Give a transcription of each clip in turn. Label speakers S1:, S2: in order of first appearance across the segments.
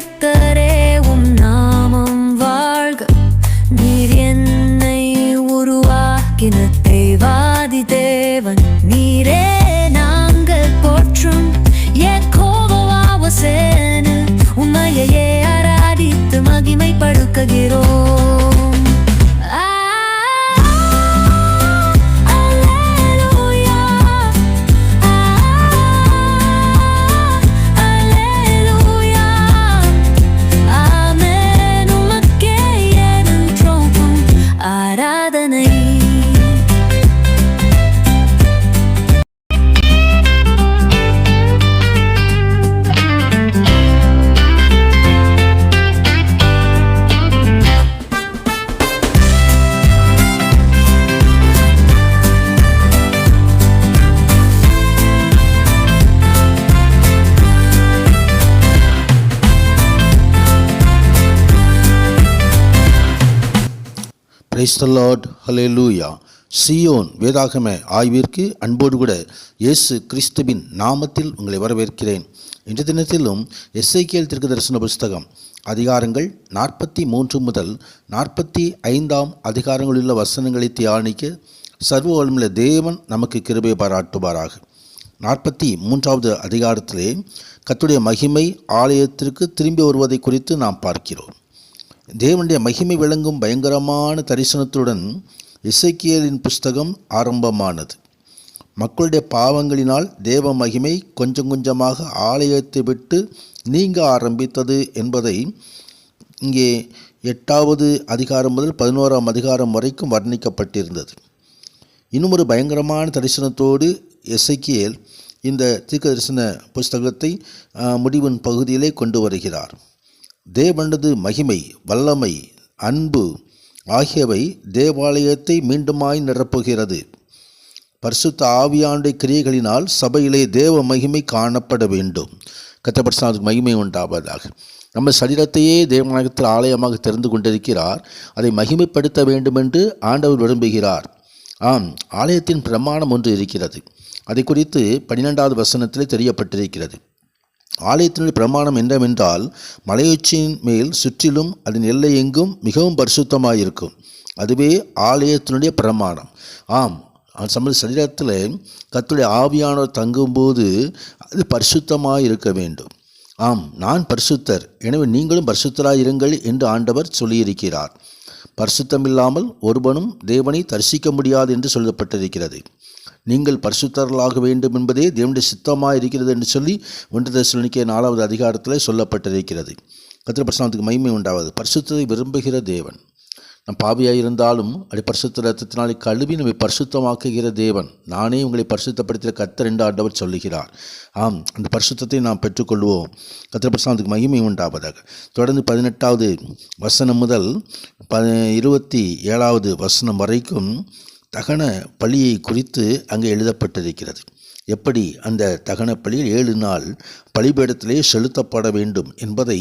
S1: circle praise the Lord ஹலேலூயா Zion வேதாகம ஆய்விற்கு அன்போடு கூட இயேசு கிறிஸ்துவின் நாமத்தில் உங்களை வரவேற்கிறேன். இன்று தினத்திலும் எஸ்ஐகேல் திருக்கு தரிசன புஸ்தகம் அதிகாரங்கள் நாற்பத்தி மூன்று முதல் நாற்பத்தி ஐந்தாம் அதிகாரங்களிலுள்ள வசனங்களை தியானிக்க சர்வ வளமுள்ள தேவன் நமக்கு கிருபை பாராட்டுவாராக. நாற்பத்தி மூன்றாவது அதிகாரத்திலே கத்துடைய மகிமை ஆலயத்திற்கு திரும்பி வருவதை குறித்து நாம் பார்க்கிறோம். தேவனுடைய மகிமை விளங்கும் பயங்கரமான தரிசனத்துடன் இசைக்கியலின் புஸ்தகம் ஆரம்பமானது. மக்களுடைய பாவங்களினால் தேவ மகிமை கொஞ்சம் கொஞ்சமாக ஆலயத்தை விட்டு நீங்க ஆரம்பித்தது என்பதை இங்கே எட்டாவது அதிகாரம் முதல் பதினோராம் அதிகாரம் வரைக்கும் வர்ணிக்கப்பட்டிருந்தது. இன்னும் ஒரு பயங்கரமான தரிசனத்தோடு எசைக்கியல் இந்த தீர்க்க தரிசன புஸ்தகத்தை முடிவின் பகுதியிலே கொண்டு வருகிறார். தேவனது மகிமை வல்லமை அன்பு ஆகியவை தேவாலயத்தை மீண்டுமாய் நிரப்புகிறது. பரிசுத்த ஆவியாண்டை கிரியைகளினால் சபையிலே தேவ மகிமை காணப்பட வேண்டும். கத்தபட்சாவுக்கு மகிமை உண்டாவதாக. நம்ம சரீரத்தையே தேவநாயகத்தில் ஆலயமாக தெரிந்து கொண்டிருக்கிறார். அதை மகிமைப்படுத்த வேண்டும் என்று ஆண்டவர் விரும்புகிறார். ஆம் ஆலயத்தின் பிரமாணம் ஒன்று இருக்கிறது. அதை குறித்து பன்னிரெண்டாவது வசனத்திலே தெரியப்பட்டிருக்கிறது. ஆலயத்தினுடைய பிரமாணம் என்னவென்றால் மலையுச்சியின் மேல் சுற்றிலும் அதன் எல்லை எங்கும் மிகவும் பரிசுத்தமாயிருக்கும். அதுவே ஆலயத்தினுடைய பிரமாணம். ஆம் சம சரீரத்தில் கத்துடைய ஆவியானவர் தங்கும்போது அது பரிசுத்தமாக இருக்க வேண்டும். ஆம் நான் பரிசுத்தர். எனவே நீங்களும் பரிசுத்தராக இருங்கள் என்று ஆண்டவர் சொல்லியிருக்கிறார். பரிசுத்தமில்லாமல் ஒருவனும் தேவனை தரிசிக்க முடியாது என்று சொல்லப்பட்டிருக்கிறது. நீங்கள் பரிசுத்தர்களாக வேண்டும் என்பதே தேவனுடைய சித்தமாக இருக்கிறது என்று சொல்லி ஒன்று தரிசனிக்க நாலாவது அதிகாரத்தில் சொல்லப்பட்டிருக்கிறது. கத்திர பிரசனத்துக்கு மகிமை உண்டாவது பரிசுத்தத்தை விரும்புகிற தேவன் நம் பாவியாக இருந்தாலும் அப்படி பரிசுத்த ரத்தத்தினாலே கழுவி நம்மை பரிசுத்தமாக்குகிற தேவன். நானே உங்களை பரிசுத்தப்படுத்திய கத்தர் என்று ஆண்டவர் சொல்லுகிறார். ஆம் அந்த பரிசுத்தத்தை நாம் பெற்றுக்கொள்வோம். கத்திர பிரசனத்துக்கு மகிமை உண்டாவதாக. தொடர்ந்து பதினெட்டாவது வசனம் முதல் ப இருபத்தி ஏழாவது வசனம் வரைக்கும் தகன பலியை குறித்து அங்கே எழுதப்பட்டிருக்கிறது. எப்படி அந்த தகன பலியில் ஏழு நாள் பலிபீடத்திலே செலுத்தப்பட வேண்டும் என்பதை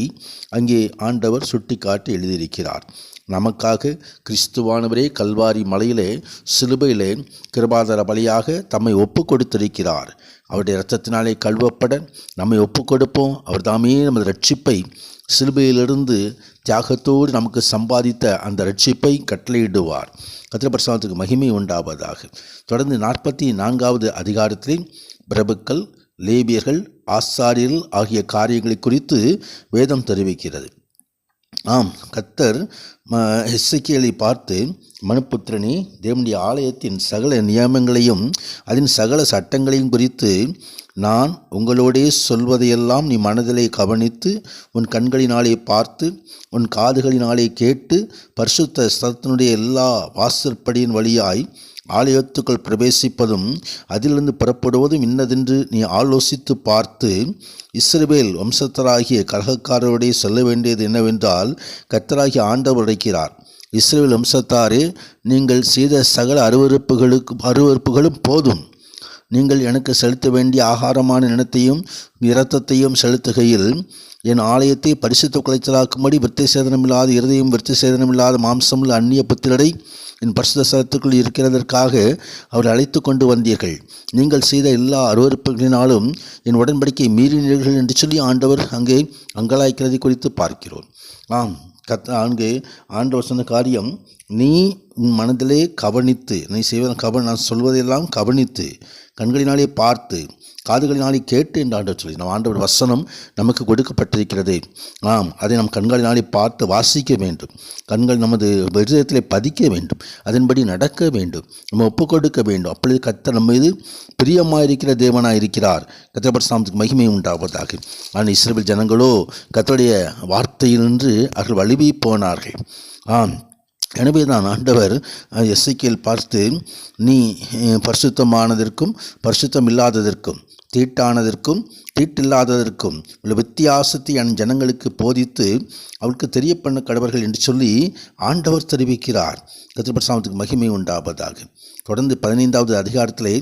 S1: அங்கே ஆண்டவர் சுட்டிக்காட்டி எழுதியிருக்கிறார். நமக்காக கிறிஸ்துவானவரே கல்வாரி மலையிலே சிலுவையிலே கிருபாதர பலியாக தம்மை ஒப்பு கொடுத்திருக்கிறார். அவருடைய இரத்தத்தினாலே கழுவப்பட நம்மை ஒப்பு கொடுப்போம். அவர் தாமே நமது ரட்சிப்பை சிலுபையிலிருந்து தியாகத்தோடு நமக்கு சம்பாதித்த அந்த ரட்சிப்பை கட்டளையிடுவார். கத்திரபிரசாதத்துக்கு மகிமை உண்டாவதாக. தொடர்ந்து நாற்பத்தி நான்காவது அதிகாரத்தில் பிரபுக்கள் லேபியர்கள் ஆசாரியர்கள் ஆகிய காரியங்களை குறித்து வேதம் தெரிவிக்கிறது. ஆம் கத்தர் எஸ்ஐக்கியலை பார்த்து மனுப்புத்திரனி தேவனுடைய ஆலயத்தின் சகல நியமங்களையும் அதன் சகல சட்டங்களையும் குறித்து நான் உங்களோடே சொல்வதையெல்லாம் நீ மனதிலே கவனித்து உன் கண்களினாலே பார்த்து உன் காதுகளினாலே கேட்டு பரிசுத்த ஸ்தலத்தினுடைய எல்லா வாசற்படியின் வழியாய் ஆலயத்துக்குள் பிரவேசிப்பதும் அதிலிருந்து புறப்படுவதும் இன்னதென்று நீ ஆலோசித்து பார்த்து இஸ்ரவேல் வம்சத்தராகிய கழகக்காரருடைய சொல்ல வேண்டியது என்னவென்றால் கத்தராகிய ஆண்டவர் உடைக்கிறார் இஸ்ரேல் வம்சத்தாரே நீங்கள் செய்த சகல அருவறுப்புகளுக்கு அருவறுப்புகளும் போதும். நீங்கள் எனக்கு செலுத்த வேண்டிய ஆகாரமான நினத்தையும் இரத்தத்தையும் செலுத்துகையில் என் ஆலயத்தை பரிசுத்த குலைச்சலாக்கும்படி விருத்தி சேதனமில்லாத இருதயம் விருத்தி சேதனமில்லாத மாம்சமுள்ள அந்நிய புத்திரரை என் பரிசுத்த சதத்துக்குள் இருக்கிறதற்காக அவர் அழைத்து கொண்டு வந்தீர்கள். நீங்கள் செய்த எல்லா அருவறுப்புகளினாலும் என் உடன்படிக்கை மீறினீர்கள் என்று சொல்லி ஆண்டவர் அங்கே அங்கலாய்க்கிறதை குறித்து பார்க்கிறோம். ஆம் கத் அங்கே ஆண்டவர் சொன்ன காரியம் நீ உன் மனதிலே கவனித்து நீ செய்வ கவன் நான் சொல்வதையெல்லாம் கவனித்து கண்களினாலே பார்த்து காதுகளினாலே கேட்டு என்று ஆண்டவர் சொல்லி நம் ஆண்டவர் வசனம் நமக்கு கொடுக்கப்பட்டிருக்கிறது. ஆம் அதை நம் கண்களினாலே பார்த்து வாசிக்க வேண்டும். கண்கள் நமது விருதத்திலே பதிக்க வேண்டும். அதன்படி நடக்க வேண்டும். நம்ம ஒப்பு கொடுக்க வேண்டும். அப்பொழுது கர்த்தர் நம்ம மீது பிரியமாயிருக்கிற தேவனாக இருக்கிறார் கத்திரபட்சாமத்துக்கு மகிமை உண்டாவதாக. ஆனால் இஸ்ரேல் ஜனங்களோ கர்த்தருடைய வார்த்தையினின்று அவர்கள் வழுவி போனார்கள். ஆம் எனவே தான் ஆண்டவர் எஸ்ஐக்கியல் பார்த்து நீ பரிசுத்தமானதற்கும் பரிசுத்தம் இல்லாததற்கும் தீட்டானதற்கும் தீட்டில்லாததற்கும் உள்ள வித்தியாசத்தை ஜனங்களுக்கு போதித்து அவளுக்கு தெரிய பண்ண கடவர்கள் என்று சொல்லி ஆண்டவர் தெரிவிக்கிறார். கத்திரபரசாமத்துக்கு மகிமை உண்டாவதாக. தொடர்ந்து பதினைந்தாவது அதிகாரத்திலே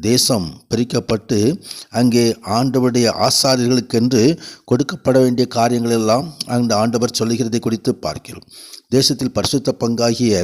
S1: தேசம் பிரிக்கப்பட்டு அங்கே ஆண்டவருடைய ஆசாரியர்களுக்கென்று கொடுக்கப்பட வேண்டிய காரியங்கள் எல்லாம் அந்த ஆண்டவர் சொல்லுகிறதை குறித்து பார்க்கிறோம். தேசத்தில் பரிசுத்த பங்காகிய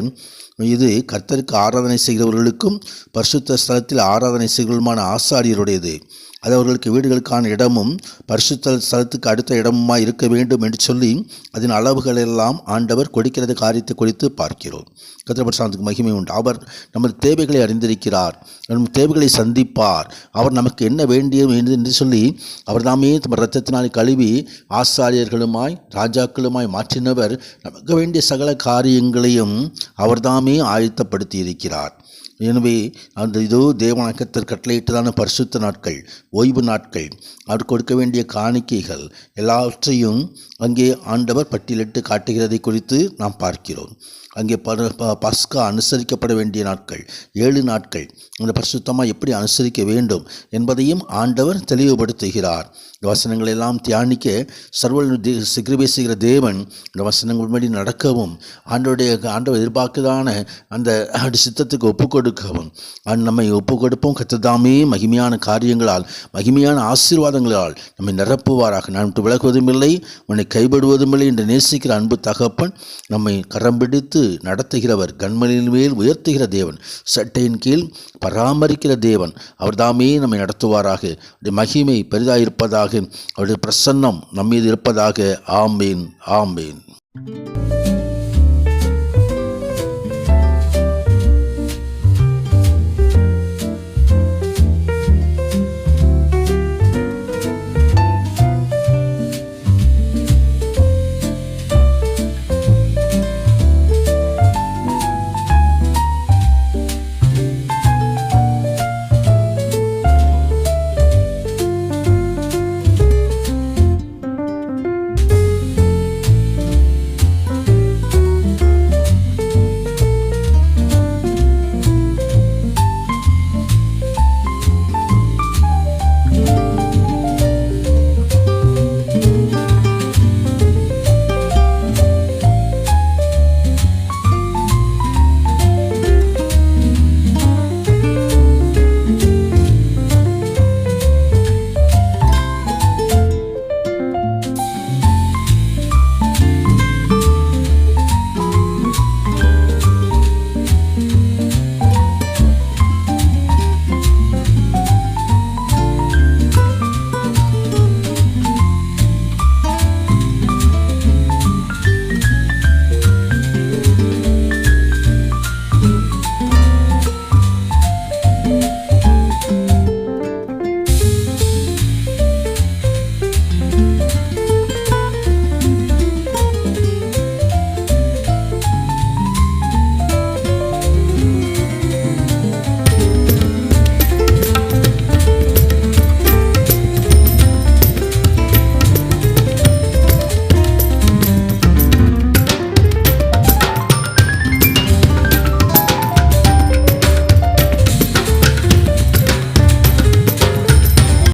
S1: இது கர்த்தருக்கு ஆராதனை செய்கிறவர்களுக்கும் பரிசுத்த ஸ்தலத்தில் ஆராதனை செய்கிறவருமான ஆசாரியருடையது. அது அவர்களுக்கு வீடுகளுக்கான இடமும் பரிசுத்த ஸ்தலத்துக்கு அடுத்த இடமுமாய் இருக்க வேண்டும் என்று சொல்லி அதன் அளவுகள் எல்லாம் ஆண்டவர் கொடுக்கிறது காரியத்தை குறித்து பார்க்கிறோம். கத்திரபிரசாந்துக்கு மகிமை உண்டு. அவர் நமது தேவைகளை அறிந்திருக்கிறார். நம் தேவைகளை சந்திப்பார். அவர் நமக்கு என்ன வேண்டிய என்று சொல்லி அவர் தாமே தம் இரத்தத்தினால் கழுவி ஆசாரியர்களுமாய் ராஜாக்களுமாய் மாற்றினவர். நமக்கு வேண்டிய சகல காரியங்களையும் அவர்தாமே ஆயத்தப்படுத்தி இருக்கிறார் எனவே அந்த இதோ தேவனக்கத்தர் கட்டளையிட்டதான பரிசுத்த நாட்கள் ஓய்வு நாட்கள் அவர் கொடுக்க வேண்டிய காணிக்கைகள் எல்லாவற்றையும் அங்கே ஆண்டவர் பட்டியலிட்டு காட்டுகிறதை குறித்து நாம் பார்க்கிறோம். அங்கே ப ப- பஸ்கா அனுசரிக்கப்பட வேண்டிய நாட்கள் ஏழு நாட்கள் அந்த பரிசுத்தமாக எப்படி அனுசரிக்க வேண்டும் என்பதையும் ஆண்டவர் தெளிவுபடுத்துகிறார். இந்த வசனங்களை எல்லாம் தியானிக்க சர்வல் சிகிருபை தேவன் இந்த வசனங்கள் முன்னாடி நடக்கவும் ஆண்டோடைய ஆண்டவர் எதிர்பார்க்குதான அந்த சித்தத்துக்கு ஒப்பு கொடுக்கவும் அவன் நம்மை ஒப்பு கொடுப்போம் கத்ததாமே மகிமையான காரியங்களால் மகிமையான ஆசீர்வாதங்களால் நம்மை நிரப்புவாராக. நான் விட்டு விலகுவதும் இல்லை உன்னை கைவிடுவதும் இல்லை என்று நேசிக்கிற அன்பு தகப்பன் நம்மை கரம் பிடித்து நடத்துகிறவர் கண்மலின் மேல் உயர்த்துகிற தேவன் சட்டையின் கீழ் பராமரிக்கிற தேவன் அவர்தாமே நம்மை நடத்துவாராக. அவருடைய மகிமை பெரிதாயிருப்பதாக அவருடைய பிரசன்னம் நம்மீது இருப்பதாக. ஆம்பேன் ஆம்பேன்